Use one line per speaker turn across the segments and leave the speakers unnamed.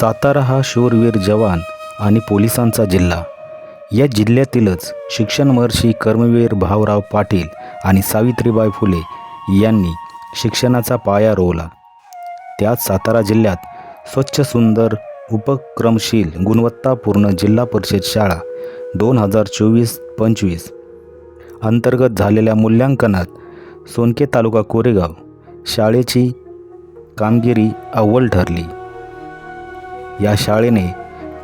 सातारा हा शूरवीर जवान आणि पोलिसांचा जिल्हा. या जिल्ह्यातीलच शिक्षण महर्षी कर्मवीर भाऊराव पाटील आणि सावित्रीबाई फुले यांनी शिक्षणाचा पाया रोवला. त्यात सातारा जिल्ह्यात स्वच्छ सुंदर उपक्रमशील गुणवत्तापूर्ण जिल्हा परिषद शाळा दोन हजार चोवीस पंचवीस अंतर्गत झालेल्या मूल्यांकनात सोनके तालुका कोरेगाव शाळेची कामगिरी अव्वल ठरली. या शाळेने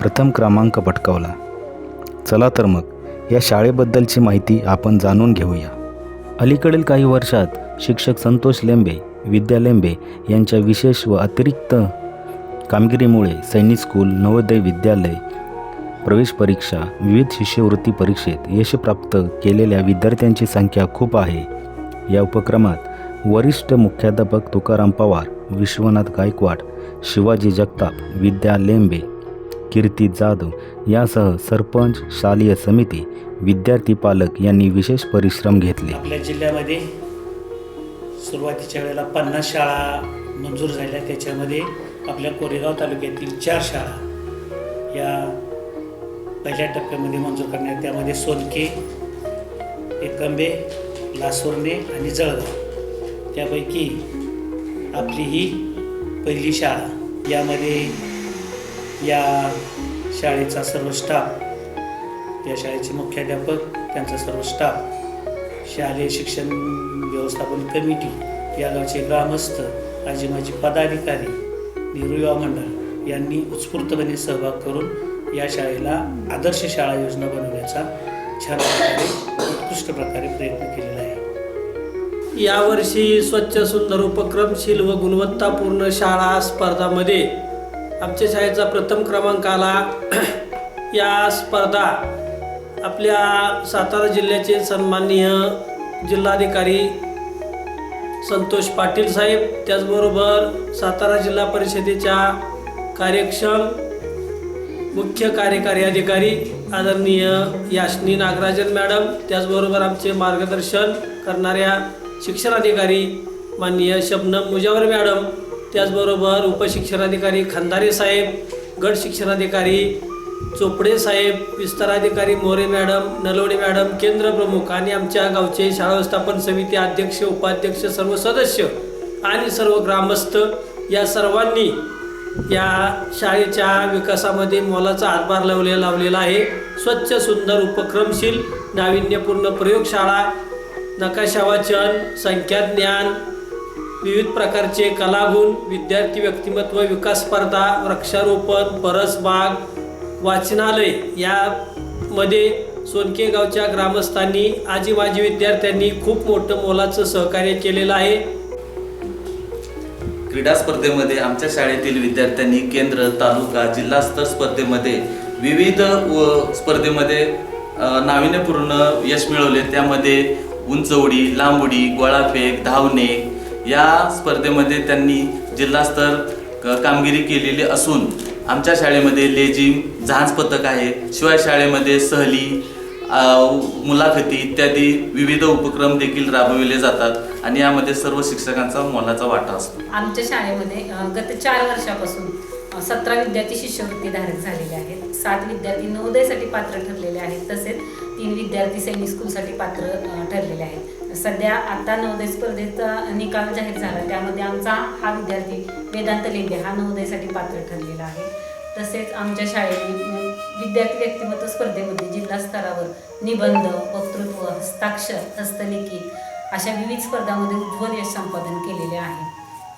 प्रथम क्रमांक पटकावला. चला तर मग या शाळेबद्दलची माहिती आपण जाणून घेऊया. अलीकडील काही वर्षात शिक्षक संतोष लेंबे विद्या लेंबे यांच्या विशेष व अतिरिक्त कामगिरीमुळे सैनिक स्कूल नवोदय विद्यालय प्रवेश परीक्षा विविध शिष्यवृत्ती परीक्षेत यश प्राप्त केलेल्या विद्यार्थ्यांची संख्या खूप आहे. या उपक्रमात वरिष्ठ मुख्याध्यापक तुकाराम पवार विश्वनाथ गायकवाड शिवाजी जगताप विद्या लेंबे कीर्ती जाधव यासह सरपंच शालेय समिती विद्यार्थी पालक यांनी विशेष परिश्रम घेतले.
आपल्या जिल्ह्यामध्ये सुरुवातीच्या वेळेला पन्नास शाळा मंजूर झाल्या. त्याच्यामध्ये आपल्या कोरेगाव तालुक्यातील चार शाळा या पहिल्या टप्प्यामध्ये मंजूर करण्यात त्यामध्ये सोनके एकंबे लासोर्णे आणि जळगाव. त्यापैकी आपली ही पहिली शाळा. यामध्ये या शाळेचा सर्व स्टाफ या शाळेचे मुख्याध्यापक त्यांचा सर्व स्टाफ शालेय शिक्षण व्यवस्थापन कमिटी या गावचे ग्रामस्थ आजी माजी पदाधिकारी नेहरू युवा मंडळ यांनी उत्स्फूर्तपणे सहभाग करून या शाळेला आदर्श शाळा योजना बनवण्याचा छान प्रकारे उत्कृष्ट प्रकारे प्रयत्न केलेला आहे.
यावर्षी स्वच्छ सुंदर उपक्रमशील व गुणवत्तापूर्ण शाळा स्पर्धामध्ये आमच्या शाळेचा प्रथम क्रमांक आला. या स्पर्धा आपल्या सातारा जिल्ह्याचे सन्माननीय जिल्हाधिकारी संतोष पाटील साहेब त्याचबरोबर सातारा जिल्हा परिषदेच्या कार्यक्षम मुख्य कार्यकारी अधिकारी आदरणीय याशनी नागराजन मॅडम त्याचबरोबर आमचे मार्गदर्शन करणाऱ्या शिक्षणाधिकारी माननीय शबनम मुजावर मॅडम त्याचबरोबर उपशिक्षणाधिकारी खंदारे साहेब गट शिक्षणाधिकारी चोपडे साहेब विस्ताराधिकारी मोरे मॅडम नलवडे मॅडम केंद्र प्रमुख आणि आमच्या गावचे शाळा व्यवस्थापन समिती अध्यक्ष उपाध्यक्ष सर्व सदस्य आणि सर्व ग्रामस्थ या सर्वांनी या शाळेच्या विकासामध्ये मोलाचा हातभार लावले लावलेला आहे. स्वच्छ सुंदर उपक्रमशील नाविन्यपूर्ण प्रयोगशाळा नकाशा वाचन संख्याज्ञान विविध प्रकारचे कलागुण विद्यार्थी व्यक्तिमत्व विकास स्पर्धा वृक्षारोपण परसबाग वाचनालय यामध्ये सोनके गावच्या ग्रामस्थांनी आजी माजी विद्यार्थ्यांनी खूप मोठं मोलाचं सहकार्य केलेलं आहे.
क्रीडा स्पर्धेमध्ये आमच्या शाळेतील विद्यार्थ्यांनी केंद्र तालुका जिल्हास्तर स्पर्धेमध्ये विविध व स्पर्धेमध्ये नाविन्यपूर्ण यश मिळवले. त्यामध्ये उंच उडी लांब उडी गोळाफेक धावणे या स्पर्धेमध्ये त्यांनी जिल्हास्तर कामगिरी केलेली असून आमच्या शाळेमध्ये लेझिम झांज पथक आहे. शिवाय शाळेमध्ये सहली मुलाखती इत्यादी विविध उपक्रम देखील राबविले जातात आणि यामध्ये सर्व शिक्षकांचा मोलाचा वाटा असतो.
आमच्या शाळेमध्ये गत चार वर्षापासून सतरा विद्यार्थी शिष्यवृत्ती धारक झालेले आहेत. सात विद्यार्थी नवोदयसाठी पात्र ठरलेले आहेत. तसेच तीन विद्यार्थी सैनिक स्कूलसाठी पात्र ठरलेले आहेत. सध्या आता नवोदय स्पर्धेचा निकाल जाहीर झाला. त्यामध्ये आमचा हा विद्यार्थी वेदांत लेंडे हा नवोदयसाठी पात्र ठरलेला आहे. तसेच आमच्या शाळेने विद्यार्थी व्यक्तिमत्व स्पर्धेमध्ये जिल्हा स्तरावर निबंध वक्तृत्व हस्ताक्षर हस्तलिखित अशा विविध स्पर्धांमध्ये उज्ज्वल यश संपादन केलेले आहे.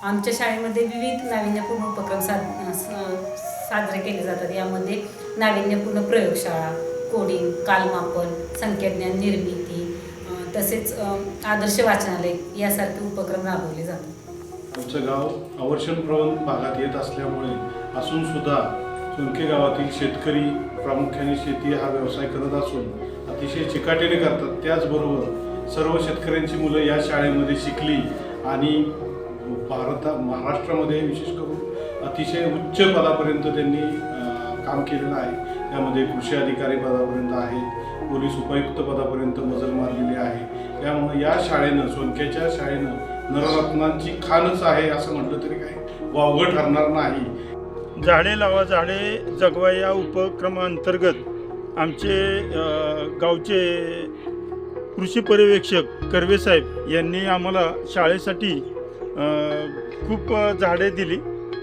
आमच्या शाळेमध्ये विविध नाविन्यपूर्ण उपक्रम साध स- साजरे केले जातात. यामध्ये नाविन्यपूर्ण प्रयोगशाळा कोडिंग कालमापन संख्याज्ञान निर्मिती तसेच आदर्श वाचनालय यासारखे उपक्रम राबवले जातात.
आमचं गाव आवर्षण प्रवण भागात येत असल्यामुळे असून सुद्धा चुनके गावातील शेतकरी प्रामुख्याने शेती हा व्यवसाय करत असून अतिशय चिकाटीने करतात. त्याचबरोबर सर्व शेतकऱ्यांची मुलं या शाळेमध्ये शिकली आणि भारता महाराष्ट्रामध्ये विशेष करून अतिशय उच्च पदापर्यंत त्यांनी काम केलेलं आहे. त्यामध्ये कृषी अधिकारी पदापर्यंत आहे पोलीस उपायुक्त पदापर्यंत मजल मारलेली आहे. त्यामुळे या शाळेनं सोनक्याच्या शाळेनं नररत्नांची खानच आहे असं म्हटलं तरी काही वावगं ठरणार नाही.
झाडे लावा झाडे जगवा या उपक्रमाअंतर्गत आमचे गावचे कृषी पर्यवेक्षक कर्वे साहेब यांनी आम्हाला शाळेसाठी खूप झाडे दिली.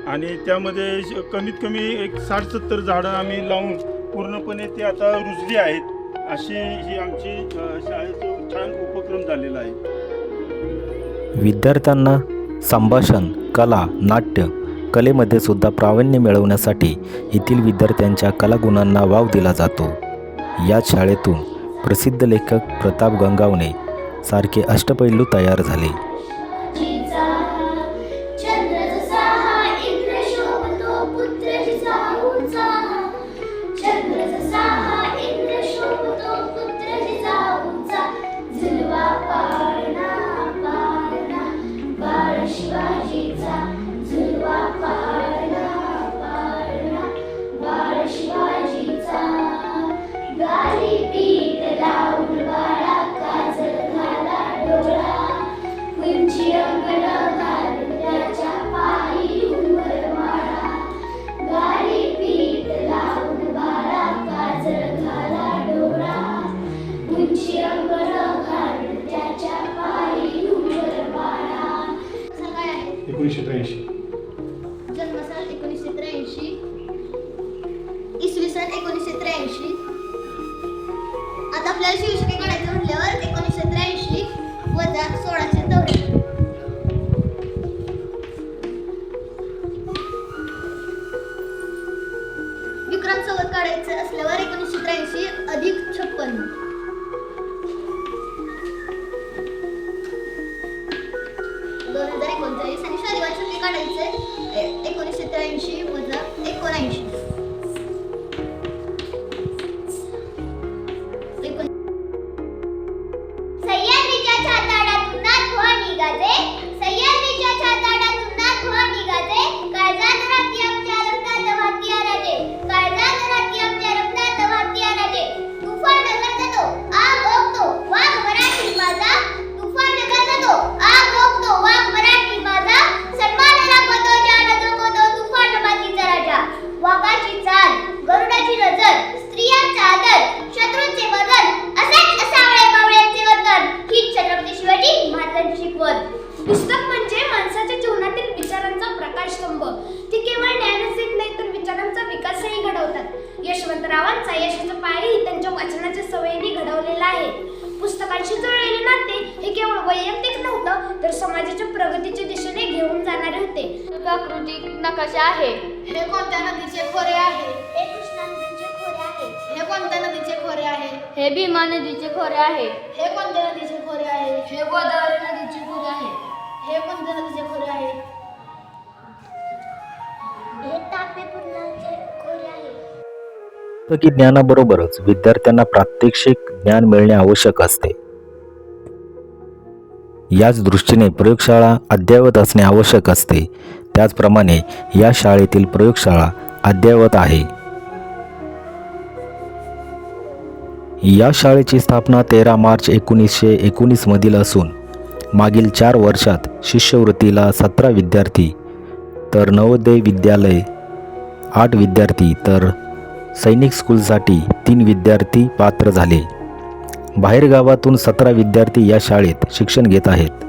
आणि त्यामध्ये श- कमीत कमी एक साठ सत्तर झाडं आम्ही लावून पूर्णपणे ते आता रुजली आहेत. अशी ही आमची अ, शाळेचं छान उपक्रम झालेला आहे.
विद्यार्थ्यांना संभाषण कला नाट्य कलेमध्ये सुद्धा प्रावीण्य मिळवण्यासाठी येथील विद्यार्थ्यांच्या कलागुणांना वाव दिला जातो. या शाळेतून प्रसिद्ध लेखक प्रताप गंगावणे सारखे अष्टपैलू तयार झाले.
Shiva. आता आपल्याला
नकाशा आहे?
हे कोणत्या नदीचे खोरे आहे? हे कृष्णा नदीचे खोरे आहे. हे कोणत्या नदीचे खोरे आहे?
हे भीमा नदीचे खोरे आहे.
हे कोणत्या नदीचे खोरे आहे?
हे गोदावरी नदीचे खोरे आहे.
हे कोणत्या नदीचे खोरे आहे? हे तापे पूर्णाचे खोरे आहे.
पुस्तकी ज्ञानाबरोबरच विद्यार्थ्यांना प्रात्यक्षिक ज्ञान मिळणे आवश्यक असते. याच दृष्टीने प्रयोगशाळा अद्ययावत असणे आवश्यक असते. त्याचप्रमाणे या शाळेतील प्रयोगशाळा अद्ययावत आहे. या शाळेची स्थापना तेरा मार्च एकोणीसशे एकोणीसमधील असून मागील चार वर्षात शिष्यवृत्तीला सतरा विद्यार्थी तर नवोदय विद्यालय आठ विद्यार्थी तर सैनिक स्कूलसाठी तीन विद्यार्थी पात्र झाले. बाहेरगावातून सतरा विद्यार्थी या शाळेत शिक्षण घेत आहेत.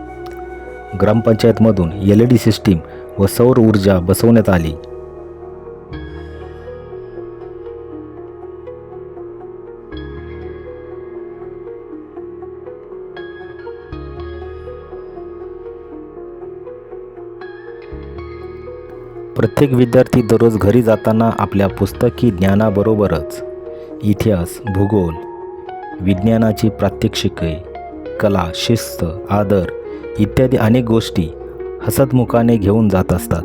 ग्रामपंचायतमधून एल ई डी सिस्टीम व सौर ऊर्जा बसवण्यात आली. प्रत्येक विद्यार्थी दररोज घरी जाताना आपल्या पुस्तकी ज्ञानाबरोबरच इतिहास भूगोल विज्ञानाची प्रात्यक्षिके कला शिस्त आदर इत्यादी अनेक गोष्टी हसतमुखाने घेऊन जात असतात.